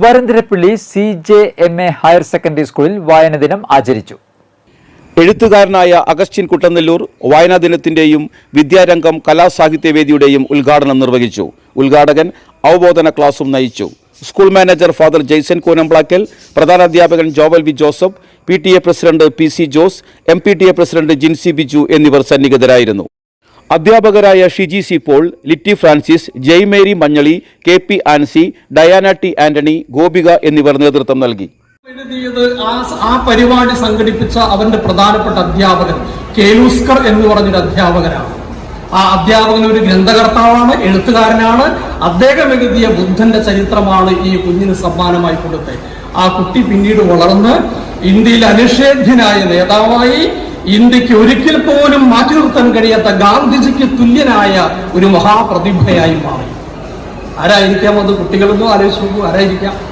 Varantharappilly C J M A higher secondary സ്കൂളിൽ വായന ദിനം ആചരിച്ചു. എഴുത്തുകാരനായ അഗസ്റ്റിൻ കുട്ടനെല്ലൂർ വായനാ ദിനത്തിന്റെയും വിദ്യാരംഗം കലാസാഹിത്യവേദിയുടെയും ഉദ്ഘാടനം നിർവഹിച്ചു. ഉദ്ഘാടകൻ അവബോധന ക്ലാസും നയിച്ചു. School manager father Jaison Koonamplakkal പ്രധാനാധ്യാപകൻ Joval V Joseph P T A president P C Jose M P T A president Jincy Biju എന്നിവർ സന്നിഹിതരായിരുന്നു. അധ്യാപകരായ Shiji C Paul Litty Francis Jaimery Manjali K P Ancy Diana T Antony Gopika എന്നിവർ നേതൃത്വം നൽകി. ആ ആ പരിപാടി സംഘടിപ്പിച്ച അവന്റെ പ്രധാനപ്പെട്ട അധ്യാപകൻ കേലൂസ്കർ എന്ന് പറഞ്ഞൊരു അധ്യാപകനാണ്. ആ അധ്യാപകൻ ഒരു ഗ്രന്ഥകർത്താവാണ് എഴുത്തുകാരനാണ്. അദ്ദേഹം എഴുതിയ ബുദ്ധന്റെ ചരിത്രമാണ് ഈ കുഞ്ഞിന് സമ്മാനമായി കൊടുത്തത്. ആ കുട്ടി പിന്നീട് വളർന്ന് ഇന്ത്യയിൽ അനിഷേധ്യനായ നേതാവായി ഇന്ത്യയ്ക്ക് ഒരിക്കൽ പോലും മാറ്റി നിർത്താൻ കഴിയാത്ത ഗാന്ധിജിക്ക് തുല്യനായ ഒരു മഹാപ്രതിഭയായി മാറി. ആരായിരിക്കാം അത് കുട്ടികളൊന്നും ആലോചിച്ച് നോക്കൂ ആരായിരിക്കാം?